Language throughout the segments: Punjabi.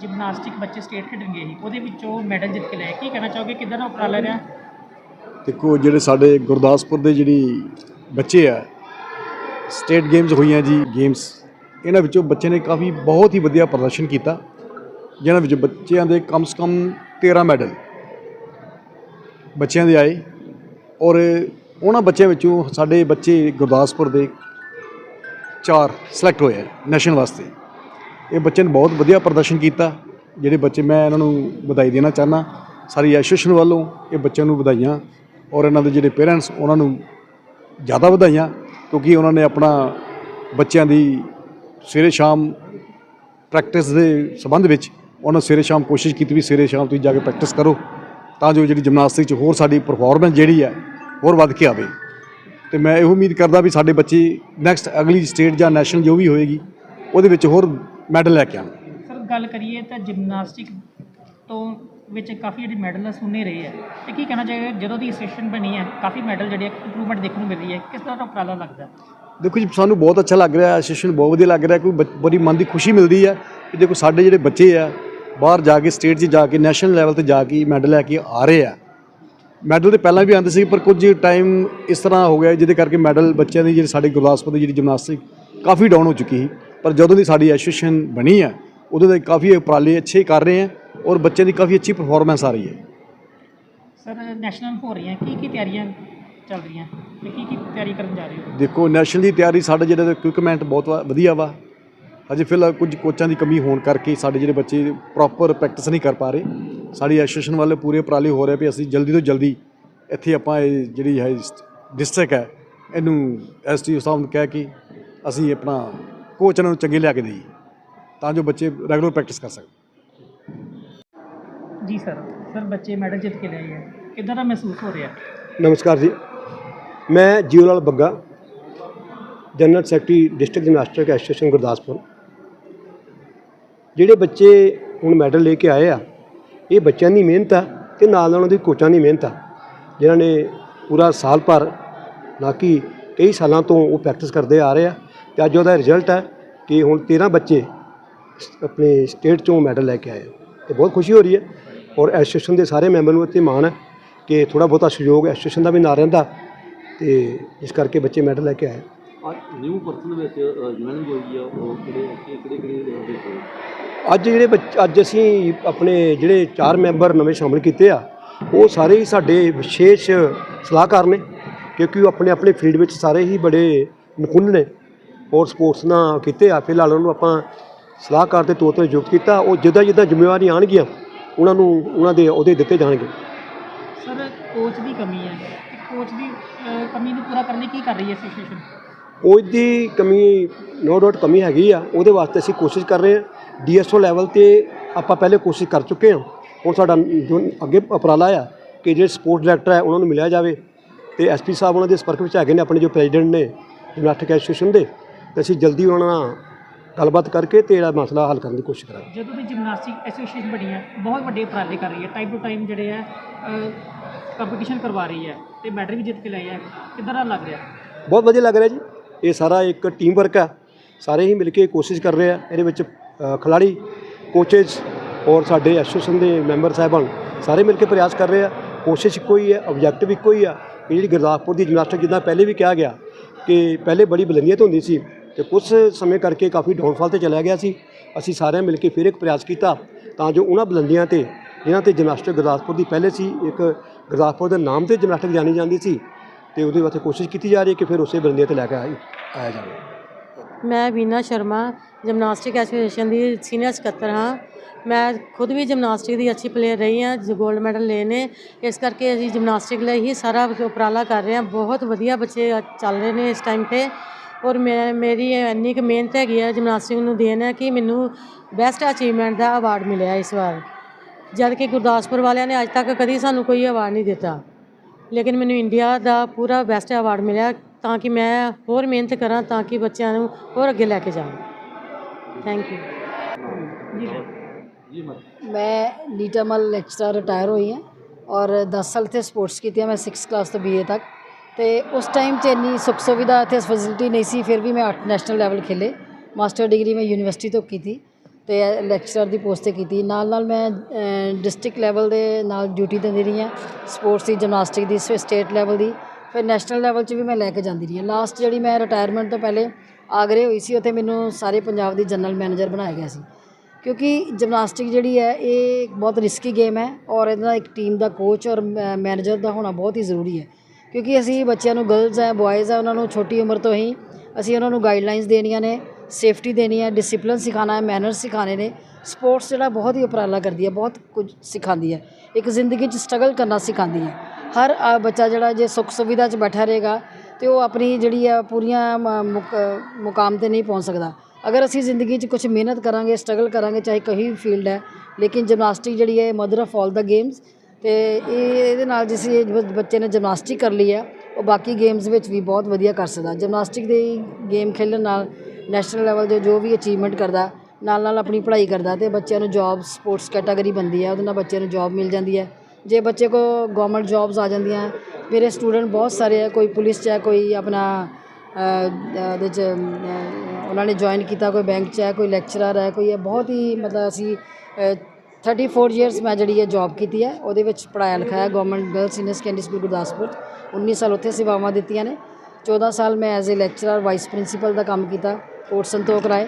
ਜਿਮਨਾਸਟਿਕ ਬੱਚੇ ਸਟੇਟ ਖੇਡਣ ਗਏ ਉਹਦੇ ਵਿੱਚੋਂ ਮੈਡਲ ਜਿੱਤ ਕੇ ਲਿਆ ਕੀ ਕਹਿਣਾ ਚਾਹੋਗੇ? ਕਿਦਾਂ ਦਾ ਉਪਰਾਲਾ ਰਿਹਾ? ਦੇਖੋ, ਜਿਹੜੇ ਸਾਡੇ ਗੁਰਦਾਸਪੁਰ ਦੇ ਜਿਹੜੀ ਬੱਚੇ ਆ, ਸਟੇਟ ਗੇਮਸ ਹੋਈਆਂ ਜੀ, ਗੇਮਸ, ਇਹਨਾਂ ਵਿੱਚੋਂ ਬੱਚੇ ਨੇ ਕਾਫੀ ਬਹੁਤ ਹੀ ਵਧੀਆ ਪ੍ਰਦਰਸ਼ਨ ਕੀਤਾ, ਜਿਨ੍ਹਾਂ ਵਿੱਚ ਬੱਚਿਆਂ ਦੇ ਕਮ ਸੇ ਕਮ 13 ਮੈਡਲ ਬੱਚਿਆਂ ਦੇ ਆਏ ਔਰ ਉਹਨਾਂ ਬੱਚਿਆਂ ਵਿੱਚੋਂ ਸਾਡੇ ਬੱਚੇ ਗੁਰਦਾਸਪੁਰ ਦੇ ਚਾਰ ਸਿਲੈਕਟ ਹੋਏ ਆ ਨੈਸ਼ਨਲ ਵਾਸਤੇ। ਇਹ ਬੱਚੇ ਨੇ ਬਹੁਤ ਵਧੀਆ ਪ੍ਰਦਰਸ਼ਨ ਕੀਤਾ। ਜਿਹੜੇ ਬੱਚੇ ਮੈਂ ਇਹਨਾਂ ਨੂੰ ਵਧਾਈ ਦੇਣਾ ਚਾਹੁੰਦਾ, ਸਾਰੀ ਐਸੋਸੀਏਸ਼ਨ ਵੱਲੋਂ ਇਹ ਬੱਚਿਆਂ ਨੂੰ ਵਧਾਈਆਂ ਔਰ ਇਹਨਾਂ ਦੇ ਜਿਹੜੇ ਪੇਰੈਂਟਸ ਉਹਨਾਂ ਨੂੰ ਜ਼ਿਆਦਾ ਵਧਾਈਆਂ ਕਿਉਂਕਿ ਉਹਨਾਂ ਨੇ ਆਪਣਾ ਬੱਚਿਆਂ ਦੀ ਸਵੇਰੇ ਸ਼ਾਮ ਪ੍ਰੈਕਟਿਸ ਦੇ ਸੰਬੰਧ ਵਿੱਚ ਉਹਨਾਂ ਸਵੇਰੇ ਸ਼ਾਮ ਕੋਸ਼ਿਸ਼ ਕੀਤੀ ਵੀ ਸਵੇਰੇ ਸ਼ਾਮ ਤੁਸੀਂ ਜਾ ਕੇ ਪ੍ਰੈਕਟਿਸ ਕਰੋ ਤਾਂ ਜੋ ਜਿਹੜੀ ਜਿਮਨਾਸਟਿਕ 'ਚ ਹੋਰ ਸਾਡੀ ਪਰਫਾਰਮੈਂਸ ਜਿਹੜੀ ਹੈ ਹੋਰ ਵੱਧ ਕੇ ਆਵੇ। ਤੇ ਮੈਂ ਇਹੋ ਉਮੀਦ ਕਰਦਾ ਵੀ ਸਾਡੇ ਬੱਚੇ ਨੈਕਸਟ ਅਗਲੀ ਸਟੇਟ ਜਾਂ ਨੈਸ਼ਨਲ ਜੋ ਵੀ ਹੋਏਗੀ, ਉਹਦੇ ਵਿੱਚ ਹੋਰ ਮੈਡਲ ਲੈ ਕੇ ਆਉਣ। ਸਰ ਗੱਲ ਕਰੀਏ ਤਾਂ ਜਿਮਨਾਸਟਿਕ ਤੋਂ ਵਿੱਚ ਕਾਫੀ ਜਿਹੜੇ ਮੈਡਲ ਸੁਣੇ ਰਹੇ ਆ। ਤੇ ਕੀ ਕਹਿਣਾ ਚਾਹੀਦਾ ਜਦੋਂ ਦੀ ਐਸੋਸੀਏਸ਼ਨ ਬਣੀ ਹੈ ਕਾਫੀ ਮੈਡਲ ਜਿਹੜੇ ਇੰਪਰੂਵਮੈਂਟ ਦੇਖਣ ਨੂੰ ਮਿਲ ਰਹੀ ਹੈ। ਕਿਸ ਤਰ੍ਹਾਂ ਦਾ ਉਪਰਾਲਾ ਲੱਗਦਾ? ਦੇਖੋ ਜੀ ਸਾਨੂੰ ਬਹੁਤ ਅੱਛਾ ਲੱਗ ਰਿਹਾ ਐਸੋਸੀਏਸ਼ਨ ਬਹੁਤ ਵਧੀਆ ਲੱਗ ਰਿਹਾ ਕੋਈ ਬੜੀ ਮਨ ਦੀ ਖੁਸ਼ੀ ਮਿਲਦੀ ਹੈ ਕਿ ਦੇਖੋ ਸਾਡੇ ਜਿਹੜੇ ਬੱਚੇ ਆ ਬਾਹਰ ਜਾ ਕੇ ਸਟੇਟ 'ਚ ਜਾ ਕੇ ਨੈਸ਼ਨਲ ਲੈਵਲ ਤੇ ਜਾ ਕੇ ਮੈਡਲ ਲੈ ਕੇ ਆ ਰਹੇ ਆ। ਮੈਡਲ ਤੇ ਪਹਿਲਾਂ ਵੀ ਆਉਂਦੇ ਸੀ ਪਰ ਕੁਝ ਟਾਈਮ ਇਸ ਤਰ੍ਹਾਂ ਹੋ ਗਿਆ ਜਿਹਦੇ ਕਰਕੇ ਮੈਡਲ ਬੱਚਿਆਂ ਦੀ ਜਿਹੜੀ ਸਾਡੇ ਗੁਰਦਾਸਪੁਰ ਦੀ ਜਿਹੜੀ ਜਿਮਨਾਸਟਿਕ ਕਾਫੀ ਡਾਊਨ ਹੋ ਚੁੱਕੀ ਸੀ। ਪਰ ਜਦੋਂ ਦੀ ਸਾਡੀ ਐਸੋਸੀਏਸ਼ਨ ਬਣੀ ਹੈ ਉਦੋਂ ਦੇ ਕਾਫੀ ਉਪਰਾਲੇ ਅੱਛੇ ਕਰ ਰਹੇ ਆ ਔਰ ਬੱਚਿਆਂ ਦੀ ਕਾਫੀ ਅੱਛੀ ਪਰਫਾਰਮੈਂਸ ਆ ਰਹੀ ਹੈ। ਸਰ ਨੈਸ਼ਨਲ ਹੋ ਰਹੀਆਂ ਕੀ ਕੀ ਤਿਆਰੀਆਂ ਚੱਲ ਰਹੀਆਂ ਤੇ ਕੀ ਕੀ ਤਿਆਰੀ ਕਰਨ ਜਾ ਰਹੇ ਹੋ? ਦੇਖੋ ਨੈਸ਼ਨਲ ਦੀ ਤਿਆਰੀ ਸਾਡੇ ਜਿਹੜੇ ਇਕਵਿਪਮੈਂਟ ਬਹੁਤ ਵਧੀਆ ਵਾ। ਹਜੇ ਫਿਲਹਾਲ ਕੁਝ ਕੋਚਾਂ ਦੀ ਕਮੀ ਹੋਣ ਕਰਕੇ ਸਾਡੇ ਜਿਹੜੇ ਬੱਚੇ ਪ੍ਰੋਪਰ ਪ੍ਰੈਕਟਿਸ ਨਹੀਂ ਕਰ ਪਾ ਰਹੇ। ਸਾਡੀ ਐਸੋਸੀਏਸ਼ਨ ਵਾਲੇ ਪੂਰੇ ਉਪਰਾਲੇ ਹੋ ਰਹੇ ਵੀ ਅਸੀਂ ਜਲਦੀ ਤੋਂ ਜਲਦੀ ਇੱਥੇ ਆਪਾਂ ਇਹ ਜਿਹੜੀ ਹੈ ਡਿਸਟ੍ਰਿਕਟ ਹੈ ਇਹਨੂੰ ਐਸਟੀਓ ਸਾਹਿਬ ਨੂੰ ਕਹਿ ਕੇ ਅਸੀਂ ਆਪਣਾ ਕੋਚ ਇਹਨਾਂ ਨੂੰ ਚੰਗੇ ਲਿਆ ਕੇ ਦੇਈਏ ਤਾਂ ਜੋ ਬੱਚੇ ਰੈਗੂਲਰ ਪ੍ਰੈਕਟਿਸ ਕਰ ਸਕਣ। ਜੀ ਸਰ ਸਰ ਬੱਚੇ ਮੈਡਲ ਜਿੱਤ ਕੇ ਲਿਆਏ ਹੈ ਕਿੱਦਾਂ ਦਾ ਮਹਿਸੂਸ ਹੋ ਰਿਹਾ? ਨਮਸਕਾਰ ਜੀ। ਮੈਂ Jio Lal Bagga general secretary district gymnastic association Gurdaspur. ਜਿਹੜੇ ਬੱਚੇ ਹੁਣ ਮੈਡਲ ਲੈ ਕੇ ਆਏ ਆ ਇਹ ਬੱਚਿਆਂ ਦੀ ਮਿਹਨਤ ਆ ਤੇ ਨਾਲ ਨਾਲ ਉਹਨਾਂ ਦੀ ਕੋਚਾਂ ਦੀ ਮਿਹਨਤ ਆ ਜਿਨ੍ਹਾਂ ਨੇ ਪੂਰਾ ਸਾਲ ਭਰ ਨਾ ਕਿ ਕਈ ਸਾਲਾਂ ਤੋਂ ਉਹ ਪ੍ਰੈਕਟਿਸ ਕਰਦੇ ਆ ਰਹੇ ਆ। ਤੇ ਅੱਜ ਉਹਦਾ ਰਿਜ਼ਲਟ ਹੈ ਕਿ ਹੁਣ 13 ਬੱਚੇ ਆਪਣੇ ਸਟੇਟ ਚੋਂ ਮੈਡਲ ਲੈ ਕੇ ਆਏ ਤੇ ਬਹੁਤ ਖੁਸ਼ੀ ਹੋ ਰਹੀ ਹੈ ਔਰ ਐਸੋਸੀਏਸ਼ਨ ਦੇ ਸਾਰੇ ਮੈਂਬਰ ਨੂੰ ਇੱਥੇ ਮਾਣ ਹੈ ਕਿ ਥੋੜਾ ਬਹੁਤਾ ਸਹਿਯੋਗ ਐਸੋਸੀਏਸ਼ਨ ਦਾ ਵੀ ਨਾਲ ਰਹਿੰਦਾ ਤੇ ਇਸ ਕਰਕੇ ਬੱਚੇ ਮੈਡਲ ਲੈ ਕੇ ਆਏ ਨਿਊ ਪਰਸਨ ਵਿੱਚ ਜੁਆਇਨਿੰਗ ਹੋਈ ਆ ਉਹ ਕਿਹੜੇ ਕਿਹੜੇ ਕਿਹੜੇ ਲੈਵਲ ਦੇ ਸੀ ਅੱਜ ਜਿਹੜੇ ਅੱਜ ਅਸੀਂ ਆਪਣੇ ਜਿਹੜੇ ਚਾਰ ਮੈਂਬਰ ਨਵੇਂ ਸ਼ਾਮਲ ਕੀਤੇ ਆ ਉਹ ਸਾਰੇ ਹੀ ਸਾਡੇ ਵਿਸ਼ੇਸ਼ ਸਲਾਹਕਾਰ ਨੇ ਕਿਉਂਕਿ ਉਹ ਆਪਣੇ ਆਪਣੇ ਫੀਲਡ ਵਿੱਚ ਸਾਰੇ ਹੀ ਬੜੇ ਨਿਪੁੰਨ ਨੇ। ਔਰ ਸਪੋਰਟਸ ਨਾਲ ਕੀਤੇ ਆ। ਫਿਲਹਾਲ ਉਹਨੂੰ ਆਪਾਂ ਸਲਾਹਕਾਰ ਦੇ ਤੌਰ ਤੇ ਨਿਯੁਕਤ ਕੀਤਾ। ਉਹ ਜਿੱਦਾਂ ਜਿੱਦਾਂ ਜ਼ਿੰਮੇਵਾਰੀਆਂ ਆਉਣਗੀਆਂ ਉਹਨਾਂ ਨੂੰ ਉਹਨਾਂ ਦੇ ਅਹੁਦੇ ਦਿੱਤੇ ਜਾਣਗੇ। ਸਰ ਕੋਚ ਦੀ ਕਮੀ ਹੈ। ਕੋਚ ਦੀ ਕਮੀ ਨੂੰ ਪੂਰਾ ਕਰਨ ਲਈ ਕੀ ਕਰ ਰਹੀ ਹੈ ਐਸੋਸੀਏਸ਼ਨ ਕੋਚ ਦੀ ਕਮੀ ਨੋ ਡਾਊਟ ਕਮੀ ਹੈਗੀ ਆ। ਉਹਦੇ ਵਾਸਤੇ ਅਸੀਂ ਕੋਸ਼ਿਸ਼ ਕਰ ਰਹੇ ਹਾਂ। ਡੀਐਸਓ ਲੈਵਲ ਤੇ ਆਪਾਂ ਪਹਿਲੇ ਕੋਸ਼ਿਸ਼ ਕਰ ਚੁੱਕੇ ਹਾਂ। ਹੁਣ ਸਾਡਾ ਜੋ ਅੱਗੇ ਉਪਰਾਲਾ ਆ ਕਿ ਜਿਹੜੇ ਸਪੋਰਟ ਡਾਇਰੈਕਟਰ ਹੈ ਉਹਨਾਂ ਨੂੰ ਮਿਲਿਆ ਜਾਵੇ। ਤੇ ਐਸਪੀ ਸਾਹਿਬ ਉਹਨਾਂ ਦੇ ਸੰਪਰਕ ਵਿੱਚ ਹੈਗੇ ਨੇ ਆਪਣੇ ਜੋ ਪ੍ਰੈਜ਼ੀਡੈਂਟ ਨੇ ਜਿਮਨਾਸਟਿਕ ਐਸੋਸੀਏਸ਼ਨ ਦੇ। ਤੇ ਅਸੀਂ ਜਲਦੀ ਉਹਨਾਂ ਨਾਲ ਗੱਲਬਾਤ ਕਰਕੇ ਤੇ ਇਹਦਾ ਮਸਲਾ ਹੱਲ ਕਰਨ ਦੀ ਕੋਸ਼ਿਸ਼ ਕਰਾਂਗੇ। ਜਦੋਂ ਦੀ ਜਿਮਨਾਸਟਿਕ ਐਸੋਸੀਏਸ਼ਨ ਬਣੀ ਹੈ ਬਹੁਤ ਵੱਡੇ ਉਪਰਾਲੇ ਕਰ ਰਹੀ ਹੈ। ਟਾਈਮ ਟੂ ਟਾਈਮ ਜਿਹੜੇ ਹੈ ਕੰਪੀਟੀਸ਼ਨ ਕਰਵਾ ਰਹੀ ਹੈ ਤੇ ਮੈਡਲ ਵੀ ਜਿੱਤ ਕੇ ਲਿਆਈ ਹੈ। ਕਿੱਦਾਂ ਦਾ ਲੱਗ ਰਿਹਾ? ਬਹੁਤ ਵਧੀਆ ਲੱਗ ਰਿਹਾ ਜੀ। ਇਹ ਸਾਰਾ ਇੱਕ ਟੀਮ ਵਰਕ ਆ ਸਾਰੇ ਹੀ ਮਿਲ ਕੇ ਕੋਸ਼ਿਸ਼ ਕਰ ਰਹੇ ਆ। ਇਹਦੇ ਵਿੱਚ ਖਿਲਾੜੀ ਕੋਚੇਸ ਔਰ ਸਾਡੇ ਐਸੋਸੀਏਸ਼ਨ ਦੇ ਮੈਂਬਰ ਸਾਹਿਬਾਨ ਸਾਰੇ ਮਿਲ ਕੇ ਪ੍ਰਯਾਸ ਕਰ ਰਹੇ ਆ। ਕੋਸ਼ਿਸ਼ ਇੱਕੋ ਹੀ ਹੈ ਆਬਜੈਕਟਿਵ ਇੱਕੋ ਹੀ ਆ ਕਿ ਜਿਹੜੀ ਗੁਰਦਾਸਪੁਰ ਦੀ ਜਿਮਨਾਸਟਿਕ ਜਿੱਦਾਂ ਪਹਿਲੇ ਵੀ ਕਿਹਾ ਗਿਆ ਕਿ ਪਹਿਲੇ ਬੜੀ ਬੁਲੰਦੀਆਂ ਹੁੰਦੀ ਸੀ। ਤੇ ਕੁਝ ਸਮੇਂ ਕਰਕੇ ਕਾਫੀ ਡਾਊਨਫਾਲ ਤੇ ਚਲਾ ਗਿਆ ਸੀ। ਅਸੀਂ ਸਾਰਿਆਂ ਮਿਲ ਕੇ ਫਿਰ ਇੱਕ ਪ੍ਰਯਾਸ ਕੀਤਾ ਤਾਂ ਜੋ ਉਹਨਾਂ ਬੁਲੰਦੀਆਂ ਤੇ, ਜਿਨ੍ਹਾਂ ਤੇ ਜਿਮਨਾਸਟਿਕ ਗੁਰਦਾਸਪੁਰ ਦੀ ਪਹਿਲੇ ਸੀ, ਇੱਕ ਗੁਰਦਾਸਪੁਰ ਦੇ ਨਾਮ ਤੇ ਜਿਮਨਾਸਟਿਕ ਜਾਣੀ ਜਾਂਦੀ ਸੀ ਤੇ ਉਹਦੇ ਵਾਸਤੇ ਕੋਸ਼ਿਸ਼ ਕੀਤੀ ਜਾ ਰਹੀ ਹੈ ਕਿ ਫਿਰ ਉਸੇ ਬੁਲੰਦੀਆਂ ਤੇ ਲੈ ਕੇ ਆਈ, ਆਇਆ ਜਾਵੇ। ਮੈਂ ਵੀਨਾ ਸ਼ਰਮਾ ਜਿਮਨਾਸਟਿਕ ਐਸੋਸੀਏਸ਼ਨ ਦੀ ਸੀਨੀਅਰ ਸਕੱਤਰ ਹਾਂ। ਮੈਂ ਖੁਦ ਵੀ ਜਿਮਨਾਸਟਿਕ ਦੀ ਅੱਛੀ ਪਲੇਅਰ ਰਹੀ ਹਾਂ, ਜੋ 골ਡ ਮੈਡਲ ਲਏ ਨੇ। ਇਸ ਕਰਕੇ ਅਸੀਂ ਜਿਮਨਾਸਟਿਕ ਲਈ ਹੀ ਸਾਰਾ ਉਪਰਾਲਾ ਕਰ ਰਹੇ ਹਾਂ। ਬਹੁਤ ਵਧੀਆ ਬੱਚੇ ਚੱਲ ਰਹੇ ਨੇ ਇਸ ਟਾਈਮ ਤੇ। ਔਰ ਮੈਂ, ਮੇਰੀ ਇੰਨੀ ਕੁ ਮਿਹਨਤ ਹੈਗੀ ਹੈ ਸਿੰਘ ਨੂੰ ਦੇਣ ਹੈ ਕਿ ਮੈਨੂੰ ਬੈਸਟ ਅਚੀਵਮੈਂਟ ਦਾ ਅਵਾਰਡ ਮਿਲਿਆ ਇਸ ਵਾਰ। ਜਦ ਕਿ ਗੁਰਦਾਸਪੁਰ ਵਾਲਿਆਂ ਨੇ ਅੱਜ ਤੱਕ ਕਦੀ ਸਾਨੂੰ ਕੋਈ ਅਵਾਰਡ ਨਹੀਂ ਦਿੱਤਾ। ਲੇਕਿਨ ਮੈਨੂੰ ਇੰਡੀਆ ਦਾ ਪੂਰਾ ਬੈਸਟ ਅਵਾਰਡ ਮਿਲਿਆ ਤਾਂ ਕਿ ਮੈਂ ਹੋਰ ਮਿਹਨਤ ਕਰਾਂ ਤਾਂ ਕਿ ਬੱਚਿਆਂ ਨੂੰ ਹੋਰ ਅੱਗੇ ਲੈ ਕੇ ਜਾਵਾਂ। ਥੈਂਕ ਯੂ ਜੀ ਸਰ ਜੀ ਮੈਂ। ਮੈਂ ਨੀਟਾਮਲ ਲੈਕਚਰਰ ਰਿਟਾਇਰ ਹੋਈ ਹਾਂ ਔਰ 10 ਸਾਲ ਇੱਥੇ ਸਪੋਰਟਸ ਕੀਤੀਆਂ ਮੈਂ 6 ਕਲਾਸ ਤੋਂ ਤੇ ਉਸ ਟਾਈਮ 'ਚ ਇੰਨੀ ਸੁੱਖ ਸੁਵਿਧਾ ਇੱਥੇ ਫੈਸਿਲਿਟੀ ਨਹੀਂ ਸੀ, ਫਿਰ ਵੀ ਮੈਂ 8 ਨੈਸ਼ਨਲ ਲੈਵਲ ਖੇਲੇ। ਮਾਸਟਰ ਡਿਗਰੀ ਮੈਂ ਯੂਨੀਵਰਸਿਟੀ ਤੋਂ ਕੀਤੀ ਤੇ ਲੈਕਚਰਰ ਦੀ ਪੋਸਟ ਤੇ ਕੀਤੀ। ਨਾਲ ਨਾਲ ਮੈਂ ਡਿਸਟ੍ਰਿਕਟ ਲੈਵਲ ਦੇ ਨਾਲ ਡਿਊਟੀ ਦਿੰਦੀ ਰਹੀ ਹਾਂ ਸਪੋਰਟਸ ਦੀ ਜਿਮਨਾਸਟਿਕ ਦੀ, ਫਿਰ ਸਟੇਟ ਲੈਵਲ ਦੀ, ਫਿਰ ਨੈਸ਼ਨਲ ਲੈਵਲ 'ਚ ਵੀ ਮੈਂ ਲੈ ਕੇ ਜਾਂਦੀ ਰਹੀ ਹਾਂ। ਲਾਸਟ ਜਿਹੜੀ ਮੈਂ ਰਿਟਾਇਰਮੈਂਟ ਤੋਂ ਪਹਿਲੇ ਆਗਰੇ ਹੋਈ ਸੀ, ਉੱਥੇ ਮੈਨੂੰ ਸਾਰੇ ਪੰਜਾਬ ਦੀ ਜਨਰਲ ਮੈਨੇਜਰ ਬਣਾਇਆ ਗਿਆ ਸੀ। ਕਿਉਂਕਿ ਜਿਮਨਾਸਟਿਕ ਜਿਹੜੀ ਹੈ, ਇਹ ਬਹੁਤ ਰਿਸਕੀ ਗੇਮ ਹੈ ਔਰ ਇਹਦਾ ਇੱਕ ਟੀਮ ਦਾ ਕੋਚ ਔਰ ਮੈਨੇਜਰ ਦਾ ਹੋਣਾ ਬਹੁਤ ਹੀ ਜ਼ਰੂਰੀ ਹੈ। ਕਿਉਂਕਿ ਅਸੀਂ ਬੱਚਿਆਂ ਨੂੰ ਗਰਲਸ ਹੈ ਬॉयਜ਼ ਹੈ ਉਹਨਾਂ ਨੂੰ ਛੋਟੀ ਉਮਰ ਤੋਂ ਹੀ ਅਸੀਂ ਉਹਨਾਂ ਨੂੰ ਗਾਈਡਲਾਈਨਸ ਦੇਣੀਆਂ ਨੇ ਸੇਫਟੀ ਦੇਣੀ ਹੈ ਡਿਸਪਲਿਨ ਸਿਖਾਉਣਾ ਹੈ ਮੈਨਰਸ ਸਿਖਾਉਣੇ ਨੇ। ਸਪੋਰਟਸ ਜਿਹੜਾ ਬਹੁਤ ਹੀ ਉਪਰਾਲਾ ਕਰਦੀ ਹੈ, ਬਹੁਤ ਕੁਝ ਸਿਖਾਉਂਦੀ ਹੈ। ਇੱਕ ਜ਼ਿੰਦਗੀ 'ਚ ਸਟਰਗਲ ਕਰਨਾ ਸਿਖਾਉਂਦੀ ਹੈ। ਹਰ ਬੱਚਾ ਜਿਹੜਾ ਜੇ ਸੁੱਖ ਸੁਵਿਧਾ 'ਚ ਬੈਠਾ ਰਹੇਗਾ, ਤੇ ਉਹ ਆਪਣੀ ਜਿਹੜੀ ਆ ਪੂਰੀਆਂ ਮ- ਮੁਕ- ਮੁਕਾਮ ਤੇ ਨਹੀਂ ਪਹੁੰਚ ਸਕਦਾ। ਅਗਰ ਅਸੀਂ ਜ਼ਿੰਦਗੀ 'ਚ ਕੁਝ ਮਿਹਨਤ ਕਰਾਂਗੇ ਸਟਰਗਲ ਕਰਾਂਗੇ, ਚਾਹੇ ਕੋਈ ਵੀ ਫੀਲਡ ਹੈ, ਲੇਕਿਨ ਜਿਮਨਾਸਟਿਕ ਜਿਹੜੀ ਹੈ ਮਦਰ ਆਫ ਆਲ ਦਾ ਗੇਮਸ ਤੇ ਇਹ ਇਹਦੇ ਨਾਲ ਜਿਸ ਬੱਚੇ ਨੇ ਜਿਮਨਾਸਟਿਕ ਕਰ ਲਈ ਹੈ ਉਹ ਬਾਕੀ ਗੇਮਸ ਵਿੱਚ ਵੀ ਬਹੁਤ ਵਧੀਆ ਕਰ ਸਕਦਾ। ਜਿਮਨਾਸਟਿਕ ਦੇ ਗੇਮ ਖੇਲਣ ਨਾਲ ਨੈਸ਼ਨਲ ਲੈਵਲ ਦੇ ਜੋ ਵੀ ਅਚੀਵਮੈਂਟ ਕਰਦਾ, ਨਾਲ ਨਾਲ ਆਪਣੀ ਪੜ੍ਹਾਈ ਕਰਦਾ ਤੇ ਬੱਚਿਆਂ ਨੂੰ ਜੌਬ ਸਪੋਰਟਸ ਕੈਟਾਗਰੀ ਬਣਦੀ ਹੈ ਉਹਦੇ ਨਾਲ ਬੱਚਿਆਂ ਨੂੰ ਜੌਬ ਮਿਲ ਜਾਂਦੀ ਹੈ ਜੇ ਬੱਚੇ ਕੋ ਗਵਰਨਮੈਂਟ ਜੌਬਸ ਆ ਜਾਂਦੀਆਂ, ਮੇਰੇ ਸਟੂਡੈਂਟ ਬਹੁਤ ਸਾਰੇ ਹੈ ਕੋਈ ਪੁਲਿਸ 'ਚ ਹੈ ਕੋਈ ਆਪਣਾ ਉਹਦੇ 'ਚ ਉਹਨਾਂ ਨੇ ਜੁਆਇਨ ਕੀਤਾ, ਕੋਈ ਬੈਂਕ 'ਚ ਹੈ ਕੋਈ ਲੈਕਚਰਰ ਹੈ ਕੋਈ ਹੈ ਬਹੁਤ ਹੀ ਮਤਲਬ ਅਸੀਂ 34 ਇਅਰਸ ਮੈਂ ਜਿਹੜੀ ਹੈ ਜੌਬ ਕੀਤੀ ਹੈ, ਉਹਦੇ ਵਿੱਚ ਪੜਾਇਆ ਲਿਖਾਇਆ government girls senior secondary school Gurdaspur. 19 ਸਾਲ ਉੱਥੇ ਸੇਵਾਵਾਂ ਦਿੱਤੀਆਂ ਨੇ। 14 ਸਾਲ ਮੈਂ as a lecturer vice principal ਦਾ ਕੰਮ ਕੀਤਾ ਕੋਟ ਸੰਤੋਖ ਰਾਏ।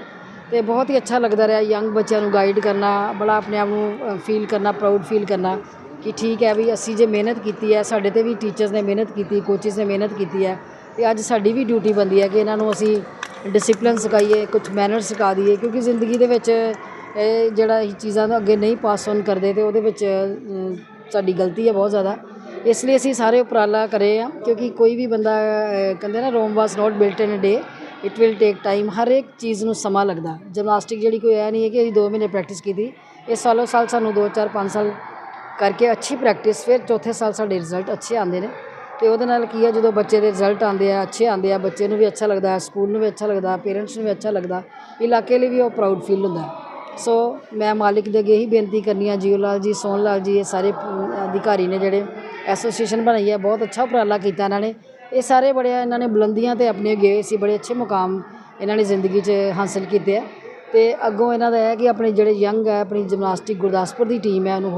ਤੇ ਬਹੁਤ ਹੀ ਅੱਛਾ ਲੱਗਦਾ ਰਿਹਾ ਯੰਗ ਬੱਚਿਆਂ ਨੂੰ ਗਾਈਡ ਕਰਨਾ, ਬੜਾ ਆਪਣੇ ਆਪ ਨੂੰ ਫੀਲ ਕਰਨਾ ਪ੍ਰਾਊਡ ਫੀਲ ਕਰਨਾ ਕਿ ਠੀਕ ਹੈ ਵੀ ਅਸੀਂ ਜੇ ਮਿਹਨਤ ਕੀਤੀ ਹੈ, ਸਾਡੇ ਤੇ ਵੀ ਟੀਚਰਸ ਨੇ ਮਿਹਨਤ ਕੀਤੀ ਕੋਚਿਸ ਨੇ ਮਿਹਨਤ ਕੀਤੀ ਹੈ। ਤੇ ਅੱਜ ਸਾਡੀ ਵੀ ਡਿਊਟੀ ਬਣਦੀ ਹੈ ਕਿ ਇਹਨਾਂ ਨੂੰ ਅਸੀਂ ਡਿਸਪਲਿਨ ਸਿਖਾਈਏ ਕੁਝ ਮੈਨਰ ਸਿਖਾ ਦਈਏ, ਕਿਉਂਕਿ ਜ਼ਿੰਦਗੀ ਦੇ ਵਿੱਚ ਇਹ ਜਿਹੜਾ ਇਹ ਚੀਜ਼ਾਂ ਨੂੰ ਅੱਗੇ ਨਹੀਂ ਪਾਸ ਔਨ ਕਰਦੇ ਤੇ ਉਹਦੇ ਵਿੱਚ ਸਾਡੀ ਗਲਤੀ ਹੈ ਬਹੁਤ ਜ਼ਿਆਦਾ। ਇਸ ਲਈ ਅਸੀਂ ਸਾਰੇ ਉਪਰਾਲਾ ਕਰੇ ਆ, ਕਿਉਂਕਿ ਕੋਈ ਵੀ ਬੰਦਾ ਕਹਿੰਦੇ ਨਾ Rome was not built in a day it will take time ਹਰ ਇੱਕ ਚੀਜ਼ ਨੂੰ ਸਮਾਂ ਲੱਗਦਾ। ਜਿਮਨਾਸਟਿਕ ਜਿਹੜੀ ਕੋਈ ਐ ਨਹੀਂ ਹੈ ਕਿ ਅਸੀਂ 2 ਮਹੀਨੇ ਪ੍ਰੈਕਟਿਸ ਕੀਤੀ, ਇਹ ਸਾਲੋ ਸਾਲ ਸਾਨੂੰ 2 4 5 ਸਾਲ ਕਰਕੇ ਅੱਛੀ ਪ੍ਰੈਕਟਿਸ ਫਿਰ ਚੌਥੇ ਸਾਲ ਸਾਡੇ ਰਿਜ਼ਲਟ ਅੱਛੇ ਆਉਂਦੇ ਨੇ। ਤੇ ਉਹਦੇ ਨਾਲ ਕੀ ਆ, ਜਦੋਂ ਬੱਚੇ ਦੇ ਰਿਜ਼ਲਟ ਆਉਂਦੇ ਆ, ਅੱਛੇ ਆਉਂਦੇ ਆ, ਬੱਚੇ ਨੂੰ ਵੀ ਅੱਛਾ ਲੱਗਦਾ ਸਕੂਲ ਨੂੰ ਵੀ ਅੱਛਾ ਲੱਗਦਾ ਪੇਰੈਂਟਸ ਨੂੰ ਵੀ ਅੱਛਾ ਲੱਗਦਾ, ਇਲਾਕੇ ਲਈ ਵੀ ਉਹ ਪ੍ਰਾਊਡ ਫੀਲ ਹੁੰਦਾ। ਸੋ ਮੈਂ ਮਾਲਿਕ ਦੇ ਅੱਗੇ ਹੀ ਬੇਨਤੀ ਕਰਨੀ ਆ, ਜੀਓ ਲਾਲ ਜੀ, ਸੋਹਣ ਲਾਲ ਜੀ, ਇਹ ਸਾਰੇ ਅਧਿਕਾਰੀ ਨੇ ਜਿਹੜੇ ਐਸੋਸੀਏਸ਼ਨ ਬਣਾਈ ਹੈ ਬਹੁਤ ਅੱਛਾ ਉਪਰਾਲਾ ਕੀਤਾ ਇਹਨਾਂ ਨੇ। ਇਹ ਸਾਰੇ ਬੜੇ ਇਹਨਾਂ ਨੇ ਬੁਲੰਦੀਆਂ ਤੇ ਆਪਣੇ ਗਏ ਸੀ ਬੜੇ ਅੱਛੇ ਮੁਕਾਮ ਇਹਨਾਂ ਨੇ ਜ਼ਿੰਦਗੀ 'ਚ ਹਾਸਲ ਕੀਤੇ ਆ। ਤੇ ਅੱਗੋਂ ਇਹਨਾਂ ਦਾ ਹੈ ਕਿ ਆਪਣੇ ਜਿਹੜੇ ਯੰਗ ਹੈ ਆਪਣੀ ਜਿਮਨਾਸਟਿਕ ਗੁਰਦਾਸਪੁਰ ਦੀ ਟੀਮ ਹੈ ਉਹਨੂੰ